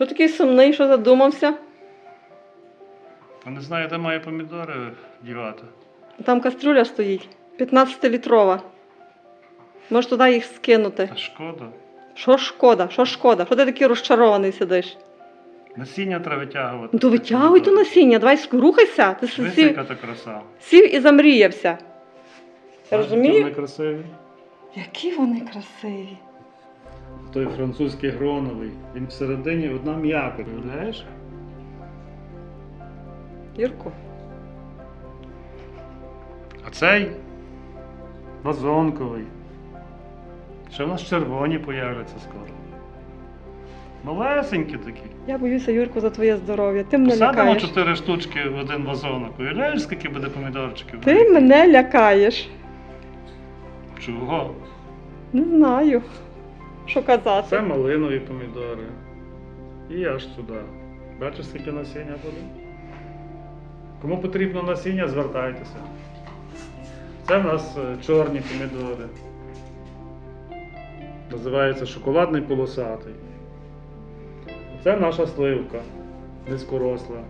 Що такий сумний, що задумався? Я не знаю, де має помідори дівати. Там каструля стоїть, 15-літрова. Можеш туди їх скинути. Та шкода. Що шкода? Що шкода? Що ти такий розчарований сидиш? Насіння треба витягувати. Ну то витягуй ту насіння, давай ск- рухайся. Ти Дивись, сів, яка та краса. сів і замріявся. Ти які розумієш? Вони красиві. Які вони красиві. Той французький гроновий. Він всередині одна м'яка, уявляєш? Юрку, А цей вазонковий. Ще в нас червоні появляться скоро. Малесенькі такі. я боюся, Юрку, за твоє здоров'я. Ти мене Посадимо лякаєш. чотири штучки в один вазонок. Уявляєш, скільки буде помідорчиків? Ти мене лякаєш. Чого? Не знаю, що Це малинові помідори. І аж сюди. Бачиш, скільки насіння буде? Кому потрібно насіння, звертайтеся. Це в нас е, чорні помідори. Називається шоколадний полосатий. Це наша сливка низькоросла.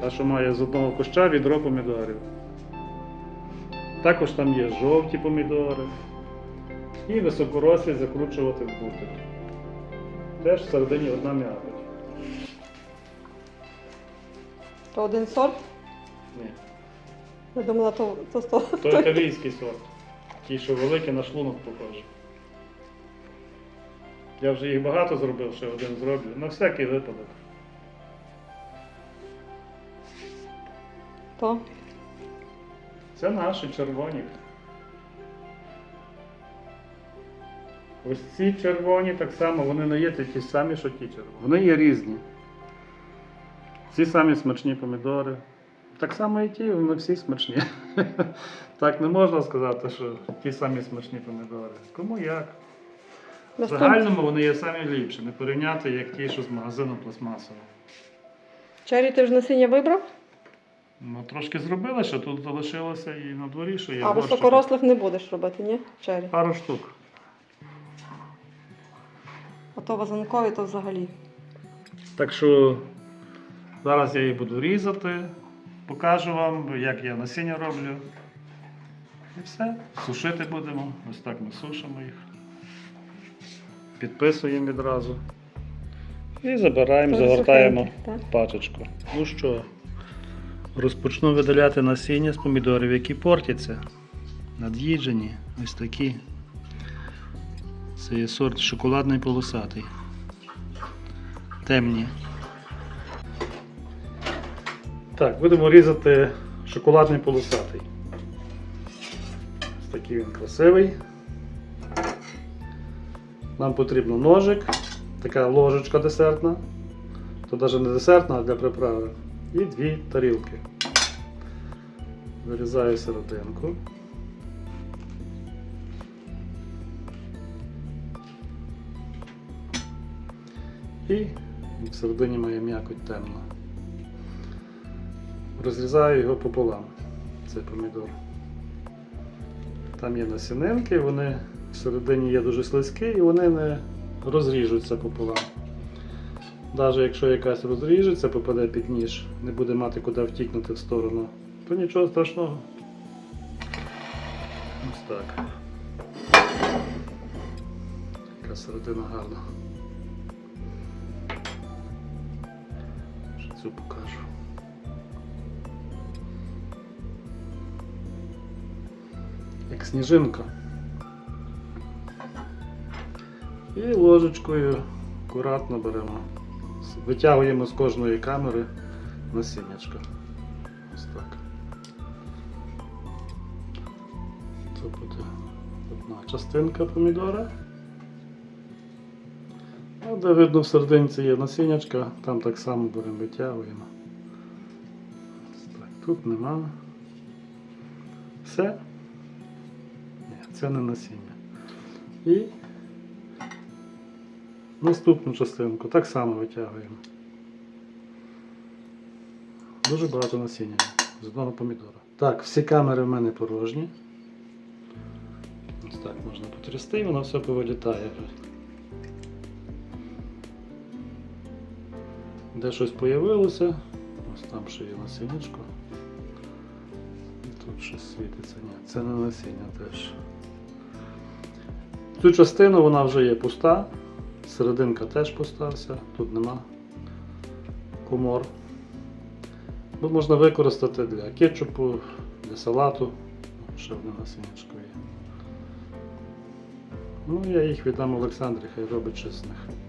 Та, що має з одного куща відро помідорів. Також там є жовті помідори. І високорослі закручувати в бутик. Теж всередині одна м'якоть. То один сорт. Ні. Я думала, то, то, то, То італійський сорт. Ті, що великі на шлунок похожі. Я вже їх багато зробив, ще один зроблю. На всякий випадок. то. Це наші червоні. Ось ці червоні так само, вони не є ті самі, що ті червоні. Вони є різні. Ці самі смачні помідори. Так само і ті, вони всі смачні. Так не можна сказати, що ті самі смачні помідори. Кому як? В загальному вони є самі ліпші, не порівняти, як ті, що з магазину пластмасового. Чері ти ж насіння вибрав? Ну, трошки зробили, що тут залишилося і на дворі, що є. а горщики. високорослих не будеш робити, ні? Чері. Пару штук. А то вазанкові, то взагалі. Так що зараз я їх буду різати, покажу вам, як я насіння роблю. І все. Сушити будемо. Ось так ми сушимо їх. Підписуємо відразу. І забираємо, Дуже загортаємо сухенькі, пачечку. Ну що, розпочну видаляти насіння з помідорів, які портяться. Над'їджені. Ось такі. Це є сорт шоколадний полосатий. Темні. Так, будемо різати шоколадний полосатий. Ось такий він красивий. Нам потрібно ножик, така ложечка десертна. То навіть не десертна, а для приправи. І дві тарілки. Вирізаю серединку. І всередині має м'якоть темна. Розрізаю його пополам, цей помідор. Там є насінинки, вони всередині є дуже слизькі і вони не розріжуться пополам. Навіть якщо якась розріжеться, попаде під ніж, не буде мати куди втікнути в сторону, то нічого страшного. Ось так. Яка середина гарна. Цю покажу. Як сніжинка. І ложечкою акуратно беремо. Витягуємо з кожної камери насіннячка. Ось так. Це буде одна частинка помідора. А де видно в серединці є насіннячка, там так само беремо витягуємо. Так. Тут нема. Все. Ні, це не насіння. І наступну частинку так само витягуємо. Дуже багато насіння з одного помідора. Так, всі камери в мене порожні. Ось так можна потрясти і воно все повилітає. Де щось появилося, ось там ще є насіннячко. Тут щось світиться. Ні, це не насіння теж. Цю частину вона вже є пуста, серединка теж пуста, вся, тут нема комор. Ну, можна використати для кетчупу, для салату. Ще одне насіннячко є. Ну, я їх віддам Олександрі, хай робить щось з них.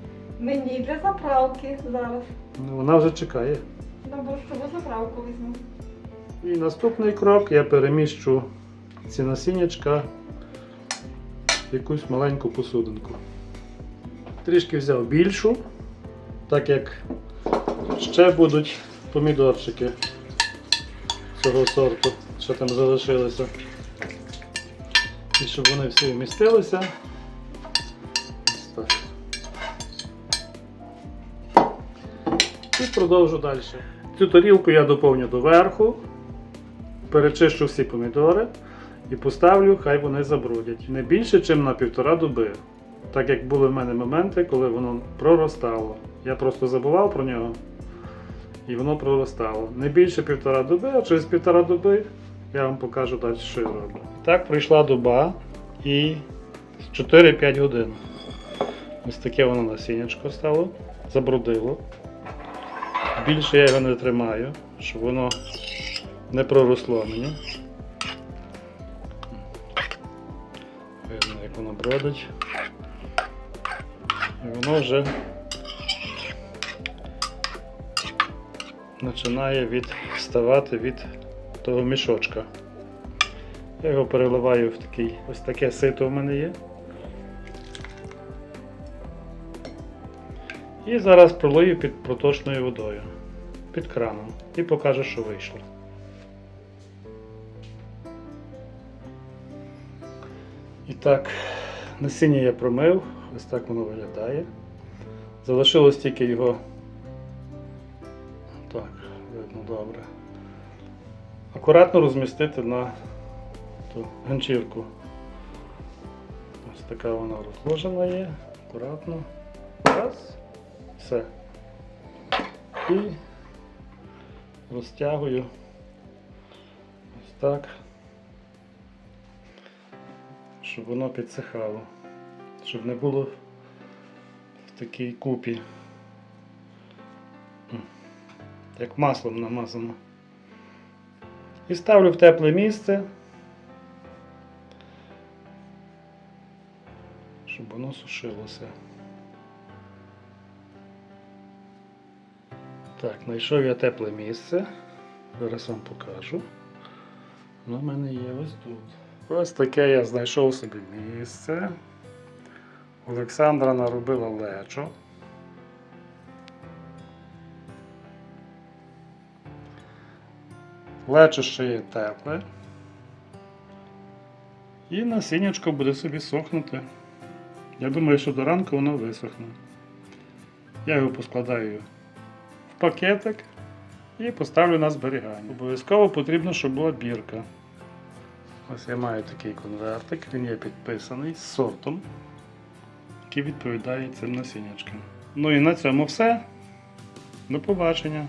Мені для заправки зараз. Ну, вона вже чекає. На борщову заправку візьму. І наступний крок я переміщу ці насіннячка в якусь маленьку посудинку. Трішки взяв більшу, так як ще будуть помідорчики цього сорту, що там залишилося. І щоб вони всі вмістилися. Продовжу далі. Цю тарілку я доповню доверху, перечищу всі помідори і поставлю, хай вони забродять. Не більше, ніж на півтора доби. Так як були в мене моменти, коли воно проростало. Я просто забував про нього і воно проростало. Не більше півтора доби, а через півтора доби я вам покажу далі, що я роблю. Так прийшла доба і 4-5 годин. Ось таке воно насіннячко стало, забродило. Більше я його не тримаю, щоб воно не проросло мені. Видно, як воно бродить. І воно вже починає відставати від того мішочка. Я його переливаю в такий, ось таке сито в мене є. І зараз пролию під проточною водою, під краном, і покажу, що вийшло. І так, насіння я промив, ось так воно виглядає. Залишилось тільки його. Так, видно добре. Акуратно розмістити на ту ганчірку. Ось така вона розложена є. Акуратно. Раз. Все. І розтягую ось так, щоб воно підсихало, щоб не було в такій купі, як маслом намазано. І ставлю в тепле місце, щоб воно сушилося. Так, знайшов я тепле місце. Зараз вам покажу. Воно в мене є ось тут. Ось таке я знайшов собі місце. Олександра наробила лечо. Лечо ще є тепле. І насіннячко буде собі сохнути. Я думаю, що до ранку воно висохне. Я його поскладаю пакетик і поставлю на зберігання. Обов'язково потрібно, щоб була бірка. Ось я маю такий конвертик, він є підписаний з сортом, який відповідає цим насіннячкам. Ну і на цьому все. До побачення.